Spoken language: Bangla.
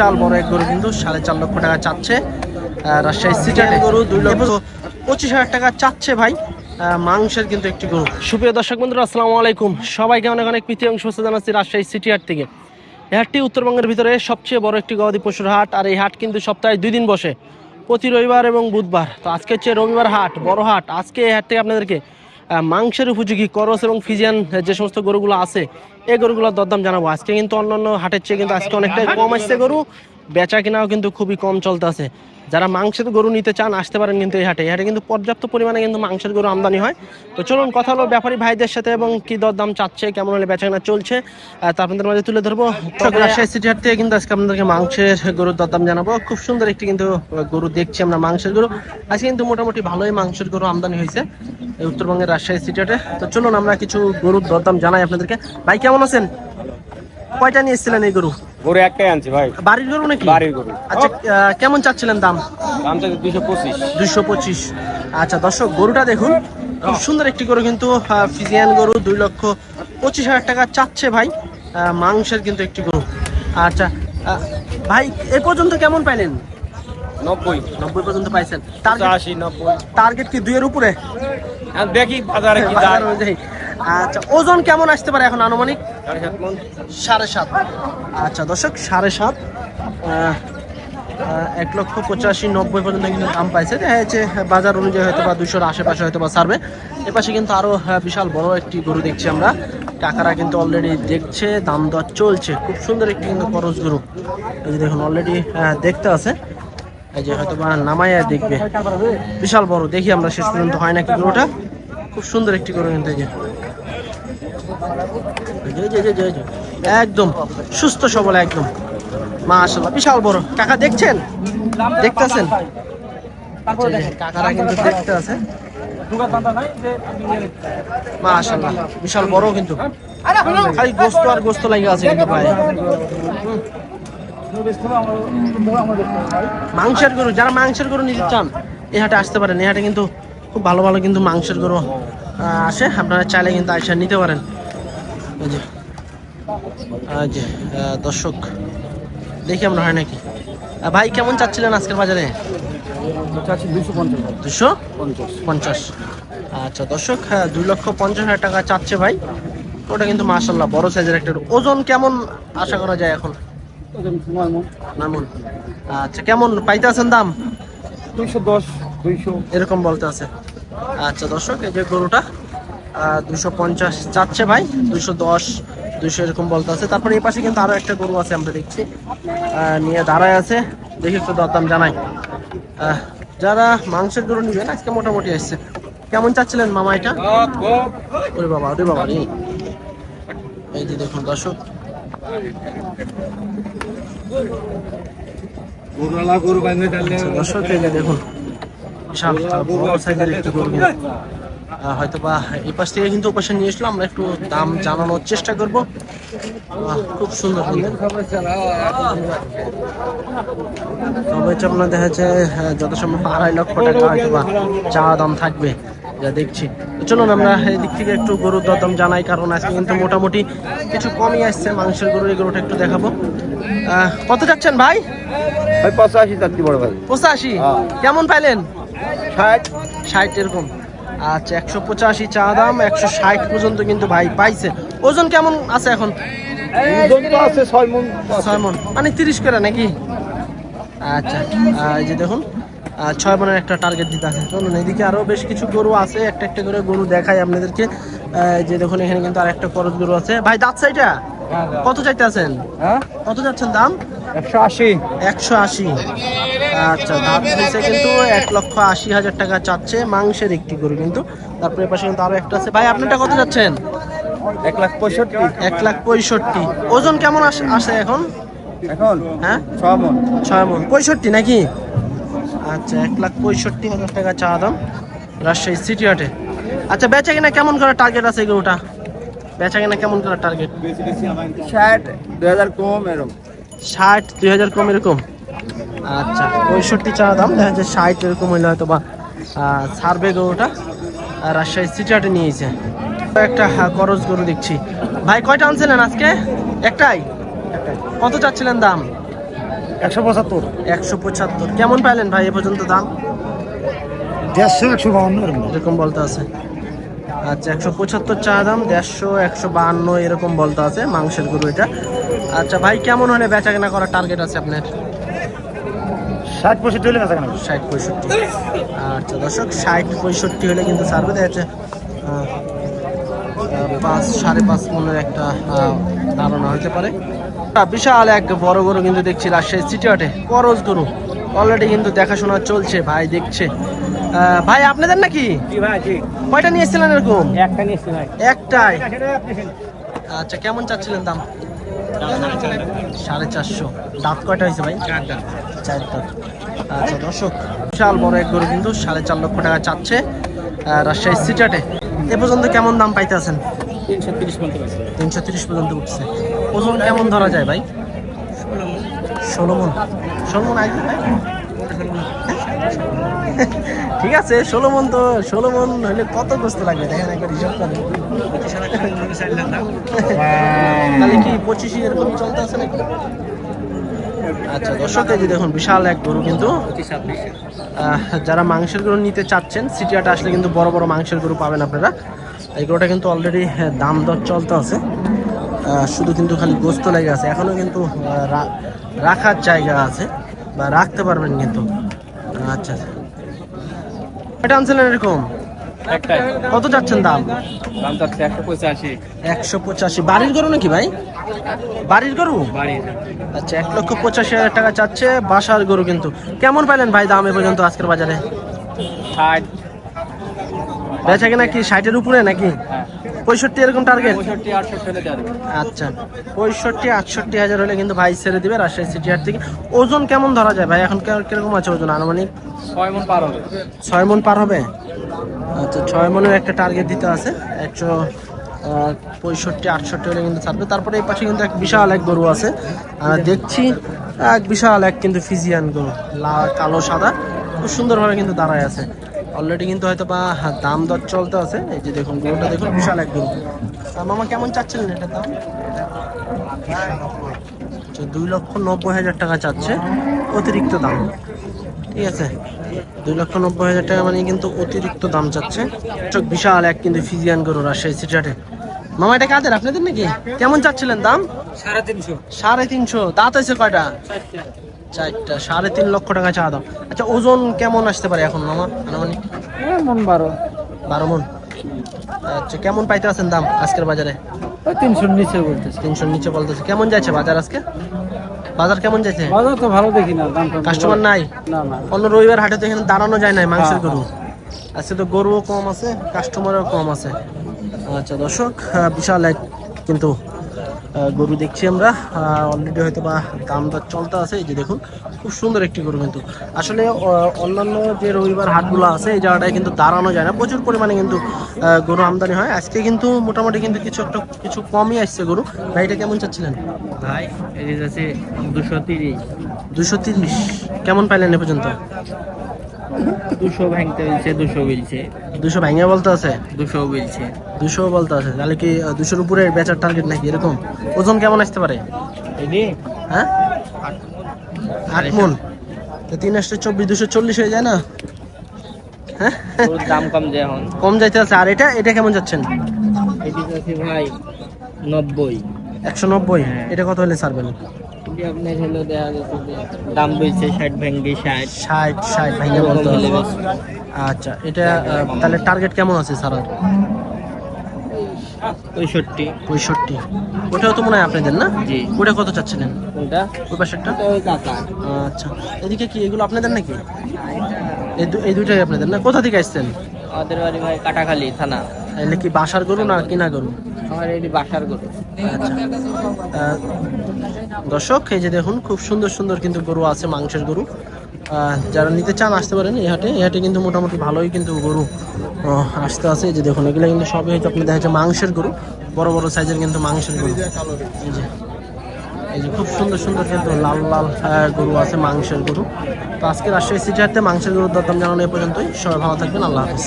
বিশাল বড় এক গরু কিন্তু সাড়ে চার লক্ষ টাকা চাচ্ছে। রাজশাহী সিটিয়ার গরু দুই লক্ষ। পঁচিশ হাজার টাকা চাচ্ছে ভাই। মাংসের কিন্তু একটি গরু। সুপ্রিয় দর্শক বন্ধুরা আসসালামু আলাইকুম। সবাইকে অনেক অনেক প্রীতি এবং শুভেচ্ছা জানাচ্ছি রাজশাহী সিটি হাট থেকে। এই হাটটি উত্তরবঙ্গের ভিতরে সবচেয়ে বড় একটি গবাদি পশুর হাট আর এই হাট কিন্তু সপ্তাহে দুই দিন বসে প্রতি রবিবার এবং বুধবার। তো আজকে হচ্ছে রবিবার হাট বড় হাট। আজকে এই হাট থেকে আপনাদেরকে মাংসের উপযোগী করস এবং ফিজিয়ান যে সমস্ত গরুগুলো আছে, এই গরুগুলোর দরদাম জানাব। আজকে কিন্তু অন্যান্য হাটের চেয়ে কিন্তু আজকে অনেকটাই কম আসছে গরু। বেচা কেনাও কিন্তু খুবই কম চলতে আছে যারা মাংসের গরু নিতে চান আসতে পারেন কিন্তু এই হাটে। এই হাটে কিন্তু পর্যাপ্ত পরিমাণে কিন্তু মাংসের গরু আমদানি হয়। তো চলুন কথা হলো ব্যাপারী ভাইদের সাথে এবং কি দরদাম চাচ্ছে কেমন হলে বেচা কেনা চলছে তা আপনাদের মাঝে তুলে ধরবো। রাজশাহী সিটি হাট থেকে কিন্তু আজকে আপনাদেরকে মাংসের গরুর দরদাম জানাব। খুব সুন্দর একটি কিন্তু গরু দেখছি আমরা মাংসের গরু। আজকে কিন্তু মোটামুটি ভালোই মাংসের গরু আমদানি হয়েছে এই উত্তরবঙ্গের রাজশাহী সিটি হাটে। তো চলুন আমরা কিছু গরুর দরদাম জানাই আপনাদেরকে। ভাই কেমন আছেন? কয়টা নিয়ে এসেছিলেন এই গরু? গরু একটাই আনছি ভাই। বাড়ির গরু নাকি? বাড়ির গরু। আচ্ছা কেমন চাচ্ছিলেন দাম? দাম চাইছে দুইশো পঁচিশ। দুইশো পঁচিশ। আচ্ছা দর্শক গরুটা দেখুন। খুব সুন্দর একটি গরু কিন্তু ফিজিয়ান গরু দুই লক্ষ পঁচিশ হাজার টাকা চাচ্ছে ভাই। মাংসের কিন্তু একটি গরু। আচ্ছা ভাই এ পর্যন্ত কেমন পাইলেন? নব্বই। নব্বই পর্যন্ত পাইছেন। টার্গেট কি দুইয়ের উপরে? এখন দেখি বাজারে আচ্ছা ওজন কেমন আসতে পারে এখন আনুমানিক? সাড়ে সাত। আচ্ছা দর্শক সাড়ে সাত। এক লক্ষ পঁচাশি নব্বই পর্যন্ত কিন্তু দাম পাইছে। দেখা যাচ্ছে বাজার অনুযায়ী হয়তো বা দুশোর আশেপাশে হয়তো বা সারবে এপাশে কিন্তু আরও আহ, বিশাল বড় একটি গরু দেখছি আমরা। কাকারা কিন্তু অলরেডি দেখছে দাম দর চলছে। খুব সুন্দর একটি কিন্তু খরচ গরু। এই যে দেখুন অলরেডি দেখতে আছে। এই যে হয়তো বা নামাইয়া দেখবে। বিশাল বড় দেখি আমরা শেষ পর্যন্ত হয় নাকি গরুটা। খুব সুন্দর একটি গরু কিন্তু এই যে এই যে, এই যে, এই যে, এই যে। একদম সুস্থ সবল একদম। মাশাল্লাহ বিশাল বড়। কাকা দেখছেন? দেখতেছেন? এই যে, কাকারা কিন্তু দেখতে আছে। মাশাল্লাহ বিশাল বড় কিন্তু। খালি গোস্ত আর গোস্ত লাগে আছে কিন্তু মাংসের গরু যারা মাংসের গরু নিতে চান এই হাটে আসতে পারেন। এই হাটে কিন্তু খুব ভালো ভালো কিন্তু মাংসের গরু আসে। আপনারা চাইলে কিন্তু আইসা নিতে পারেন। এই যে আহ, দর্শক দেখি আমরা হয় নাকি? ভাই কেমন চাচ্ছিলেন আজকের বাজারে? দুশো পঞ্চাশ। পঞ্চাশ। আচ্ছা দর্শক হ্যাঁ দুই লক্ষ পঞ্চাশ হাজার টাকা চাচ্ছে ভাই। ওটা কিন্তু মাসাল্লাহ বড় সাইজের একটা ওজন কেমন আশা করা যায় এখন? নামুন আচ্ছা কেমন পাইতে আছেন দাম? দুইশো দশ দুইশো। এরকম বলতে আছে। আচ্ছা দর্শক এই যে গরুটা। দুশো পঞ্চাশ চাচ্ছে ভাই দুশো দশ দুশো এরকম বলতে আছে। তারপরে এই পাশে কিন্তু আরও একটা গরু আছে আমরা দেখছি। নিয়ে দাঁড়ায় আছে। দেখি একটু দরদাম জানাই। যারা মাংসের গরু নিবেন আজকে মোটামুটি আসছে। কেমন চাচ্ছিলেন মামা এটা? ওরে বাবা ওরে বাবা রে। এই যে দেখুন দর্শক। দর্শক এই যে দেখুন। বিশাল বড় সাইজের একটি গরু। হয়তো বা এই পাশ থেকে কিন্তু ওপাশে নিয়ে এসলাম আমরা একটু দাম জানানোর চেষ্টা করব। খুব সুন্দর তবে হচ্ছে আপনার দেখা যাচ্ছে যত সম্ভব আড়াই লক্ষ টাকা হয়তো বা চাওয়া দাম থাকবে যা দেখছি। তো চলুন আমরা এই দিক থেকে একটু গরুর দরদাম জানাই কারণ আজকে কিন্তু মোটামুটি কিছু কমই আসছে। মাংসের গরু এই গরুটা একটু দেখাবো। আহ, কত যাচ্ছেন ভাই? ভাই পঁচাশি বড় ভাই। পঁচাশি? হ্যাঁ। কেমন পাইলেন? ষাট। ষাট এরকম। আচ্ছা একশো পঁচাশি চা দাম একশো ষাট পর্যন্ত কিন্তু ভাই পাইছে। ওজন কেমন আছে এখন? ছয় মন ছয় মন। মানে তিরিশ করে নাকি? আচ্ছা এই যে দেখুন ছয় মনের একটা টার্গেট দিতে আছে। চলুন এদিকে আরও বেশ কিছু গরু আছে একটা একটা করে গরু দেখাই আপনাদেরকে। যে দেখুন এখানে কিন্তু আর একটা করজ গরু আছে। ভাই দাঁত সাইটা কত চাইতে আছেন? হ্যাঁ? কত যাচ্ছেন দাম? একশো আশি। একশো আশি। আচ্ছা দাম কিন্তু এক লক্ষ আশি হাজার টাকা চাচ্ছে মাংসের একটি গরু কিন্তু। তারপরে পাশে কিন্তু আরও একটা আছে। ভাই আপনারটা কত যাচ্ছেন? এক লাখ পঁয়ষট্টি। এক লাখ পঁয়ষট্টি। ওজন কেমন আস- আসে এখন? এখন? হ্যাঁ? মন। ছয় মন। পঁয়ষট্টি নাকি? আচ্ছা এক লাখ পঁয়ষট্টি হাজার টাকা চা দাম রাজশাহী সিটি হাটে। আচ্ছা বেচা কিনা কেমন করে টার্গেট আছে গরুটা? বেচা কিনা কেমন করে টার্গেট ষাট দুই হাজার কম এরকম ষাট দুই হাজার কম এরকম? আচ্ছা পঁয়ষট্টি চা দাম দেখা যাচ্ছে ষাট এরকম হইলে হয়তো বা ছাড়বে গরুটা। আর রাজশাহী সিটি হাটে নিয়েছে। একটা হ্যাঁ, করজ গরু দেখছি। ভাই কয়টা আনছিলেন আজকে? একটাই? কত চাচ্ছিলেন দাম? একশো পঁচাত্তর। একশো পঁচাত্তর। কেমন পাইলেন ভাই এ পর্যন্ত দাম? দেড়শো একশো বাউন্ন এরকম। এরকম বলতে আছে। আচ্ছা একশো পঁচাত্তর চা দাম দেড়শো একশো বাহান্ন এরকম বলতে আছে মাংসের গরু এটা। আচ্ছা ভাই কেমন হলে বেচা কেনা করার টার্গেট আছে আপনার? ষাট পঁয়ষট্টি হলে বেচা কেনা ষাট পঁয়ষট্টি। আচ্ছা দর্শক ষাট পঁয়ষট্টি হলে কিন্তু সার্ভে দেখা যাচ্ছে পাঁচ সাড়ে পাঁচ একটা আহ, ধারণা হতে পারে। বিশাল এক বড় গরু কিন্তু দেখছি রাজশাহী সিটি হাটে। করজ গরু। অলরেডি কিন্তু দেখাশোনা চলছে ভাই দেখছে। ভাই আপনাদের নাকি? কয়টা নিয়ে এসেছিলেন এরকম? একটা ভাই। একটাই। আচ্ছা কেমন চাচ্ছিলেন দাম? সাড়ে চারশো। দাঁত কয়টা হয়েছে ভাই? চার দাঁত। আচ্ছা দর্শক, বিশাল বড় এক গরু কিন্তু সাড়ে চার লক্ষ টাকা চাচ্ছে রাজশাহী সিটাটে এ। পর্যন্ত কেমন দাম বলতে পারছি তিনশো তিরিশ পর্যন্ত উঠছে। ওজন কেমন ধরা যায় ভাই? ষোলো মন। ষোলো ঠিক আছে, ষোলো মন তো, ষোলো মন হলে কত গোস্ত লাগবে? দেখেন একবার হিসাব তাহলে কি আচ্ছা দর্শক, এই দেখুন, বিশাল এক গরু কিন্তু যারা মাংসের গরু নিতে চাচ্ছেন সিটিয়াটা আসলে কিন্তু বড় বড় মাংসের গরু পাবেন আপনারা। এই গরুটা কিন্তু অলরেডি দাম দর চলতে আছে। শুধু কিন্তু খালি গোস্ত লেগে আছে। এখনও কিন্তু রাখার জায়গা আছে, বা রাখতে পারবেন কিন্তু। আচ্ছা। এটা আনছিলেন এরকম? একটাই কত যাচ্ছেন দাম? দাম চাচ্ছে একশো পঁচাশি। একশো পঁচাশি। বাড়ির গরু নাকি ভাই? বাড়ির গরু? আচ্ছা এক লক্ষ পঁচাশি হাজার টাকা চাচ্ছে বাসার গরু কিন্তু। কেমন পাইলেন ভাই দাম এ পর্যন্ত আজকের বাজারে? ষাট। বেচা কিনা কি ষাটের উপরে নাকি? হ্যাঁ। পঁয়ষট্টি এরকম টার্গেট আচ্ছা পঁয়ষট্টি আটষট্টি হাজার হলে কিন্তু ভাই ছেড়ে দিবে রাজশাহী সিটি হাট থেকে। ওজন কেমন ধরা যায় ভাই? এখন কীরকম আছে ওজন আনুমানিক? ছয় মন পার হবে। ছয় মন পার হবে? আচ্ছা ছয় মনের একটা টার্গেট দিতে আছে। একশো পঁয়ষট্টি আটষট্টি হলে কিন্তু ছাড়বে। তারপরে এই পাশে কিন্তু এক বিশাল এক গরু আছে। দেখছি এক বিশাল এক কিন্তু ফিজিয়ান গরু লাল কালো সাদা। খুব সুন্দরভাবে কিন্তু দাঁড়ায় আছে। অলরেডি কিন্তু হয়তো বা দাম দর চলতে আছে। এই যে দেখুন গরুটা দেখুন বিশাল এক গরু। মামা কেমন চাচ্ছিলেন এটার দাম? আচ্ছা, দুই লক্ষ নব্বই হাজার টাকা চাচ্ছে। অতিরিক্ত দাম। ঠিক আছে। দুই লক্ষ নব্বই হাজার টাকা মানে কিন্তু অতিরিক্ত দাম চাচ্ছে চোখ বিশাল এক কিন্তু ফিজিয়ান গরু রাজশাহী সিটাটে মামা এটা কাদের? আপনাদের নাকি? কেমন চাচ্ছিলেন দাম? সাড়ে তিনশো। সাড়ে তিনশো। দাঁত আছে কয়টা? চারটা। সাড়ে তিন লক্ষ টাকা চা দাম। আচ্ছা ওজন কেমন আসতে পারে এখন মামা? আনুমানিক? মন বারো। বারো মন। আচ্ছা কেমন পাইতে আছেন দাম আজকের বাজারে? ওই তিনশোর নিচে বলতেছে। তিনশোর নিচে বলতেছে। কেমন যাচ্ছে বাজার আজকে? বাজার কেমন যাচ্ছে? বাজার তো ভালো দেখি না দাম কাস্টমার নাই? না না। অন্য রবিবার হাটে তো এখানে দাঁড়ানো যায় না মাংসের গরু। আজকে তো গরুও কম আছে কাস্টমারও কম আছে। আচ্ছা দর্শক বিশাল এক কিন্তু গরু দেখছি আমরা। অলরেডি হয়তো বা দাম দর চলতে আছে এই যে দেখুন খুব সুন্দর একটি গরু কিন্তু। আসলে অন্যান্য যে রবিবার হাটগুলো আছে এই জায়গাটায় কিন্তু দাঁড়ানো যায় না। প্রচুর পরিমাণে কিন্তু গরু আমদানি হয়। আজকে কিন্তু মোটামুটি কিন্তু কিছু একটা কিছু কমই আসছে গরু। ভাই এটা কেমন চাচ্ছিলেন? ভাই এই আছে দুশো তিরিশ। দুশো তিরিশ। কেমন পাইলেন এ পর্যন্ত? দুশো ভাঙতে বলছে দুশো বলছে। দুশো ভাঙে বলতে আছে? দুশো বলছে। দুশো বলতে আছে। তাহলে কি দুশোর উপরে বেচার টার্গেট নাকি এরকম? ওজন কেমন আসতে পারে? হ্যাঁ? আট মন। তিন আসতে চব্বিশ দুশো চল্লিশ হয়ে যায় না? হ্যাঁ? দাম কম যায় এখন। কম যাইতে আছে। আর এটা এটা কেমন যাচ্ছেন? ভাই নব্বই। একশো নব্বই। এটা কত হলে ছাড়বেন? এটি আপনার হলো দেওয়া গেছে যে দাম বলছে ষাট ভেঙ্গি ষাট। ষাট ষাট ভাঙে বলতে হবে। আচ্ছা এটা তাহলে টার্গেট কেমন আছে স্যার পঁয়ষট্টি। পঁয়ষট্টি। ওটাও তো মনে হয় আপনাদের না? জি। ওটা কত চাচ্ছিলেন? ওই পাশেরটা? ওটা ওই কাকা। আচ্ছা এদিকে কি এগুলো আপনাদের নাকি? এই দুইটাই আপনাদের না? কোথা থেকে আসছেন? আমাদের বাড়ি ভাই কাটাখালি থানা। এলে কি বাসার গরু না কিনা গরু? আমার এটি বাসার গরু। আচ্ছা। দর্শক, এই যে দেখুন, খুব সুন্দর সুন্দর কিন্তু গরু আছে, মাংসের গরু। যারা নিতে চান আসতে পারেন এই হাটে। এই হাটে কিন্তু মোটামুটি ভালোই কিন্তু গরু আসতে আছে। এই যে দেখুন, এগুলো কিন্তু সবই হচ্ছে আপনি দেখা যাচ্ছে মাংসের গরু। বড় বড় সাইজের কিন্তু মাংসের গরু। এই যে খুব সুন্দর সুন্দর কিন্তু লাল লাল গরু আছে, মাংসের গরু। তো আজকে রাজশাহী সিটি হাটে মাংসের গরুর দরদাম জানানো এই পর্যন্তই। সবাই ভালো থাকবেন, আল্লাহ হাফিজ।